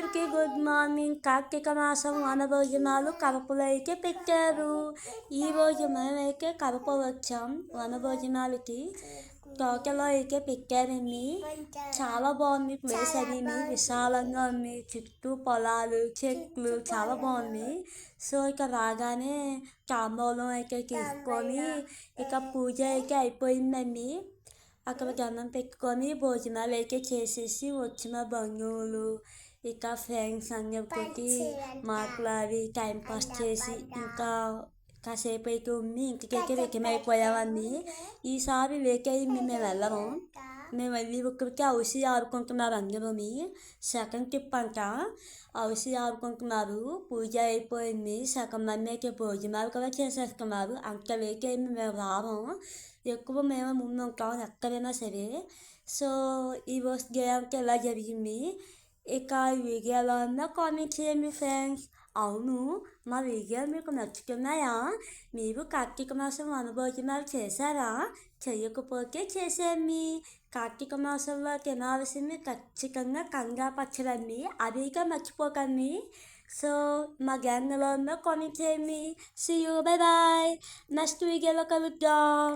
అందరికీ good morning. Karthika మాసం వనభోజనాలు కడపలో అయితే పెట్టారు ఈరోజు మేమైతే కడప వచ్చాం. వనభోజనాలకి తోటలో అయితే పెట్టారండి చాలా బాగుంది. ప్లేస్ అది విశాలంగా ఉంది. చుట్టూ పొలాలు చెట్లు చాలా బాగుంది. సో ఇక రాగానే తాంబూలం అయితే తీసుకొని ఇక పూజ అయితే అయిపోయిందండి అక్కడ గన్నం పెట్టుకొని భోజనాలు అయితే చేసేసి వచ్చిన బంధువులు ఇక ఫ్రెండ్స్ అందరితోటి మాట్లాడి టైం పాస్ చేసి ఇంకా కాసేపు అయితే ఉండి ఇంటికైతే వెక్కిన అయిపోయామండి ఈసారి లేకే మేము వెళ్ళము. మేము వెళ్ళి ఒక్కరికి అవసి ఆడుకుంటున్నారు అందరూని సెకండ్ ట్రిప్ అంట. అవసి ఆడుకుంటున్నారు పూజ అయిపోయింది. సగం మంది అయితే భోజనాలు కూడా చేసేస్తున్నారు. అంత అయింది మేము రాము. ఎక్కువ మేము ముందు ఉంటాం ఎక్కడైనా సరే. సో ఈ రోజు గేమ్కి ఎలా జరిగింది? ఇక ఈ వీడియో ఎలా కామెంట్ చేయండి ఫ్రెండ్స్ అవును మా వీడియో మీకు నచ్చుతున్నాయా మీరు కార్తీక మాసం అనుభోజనాలు చేశారా చేయకపోతే చేసేయండి కార్తీక మాసంలో తినాల్సింది ఖచ్చితంగా కంగా పచ్చడండి అది ఇక మర్చిపోకండి సో మా గ్యాంగ్లో ఉందో కామెంట్ చేయండి see you bye bye next వీడియోలో కలుద్దాం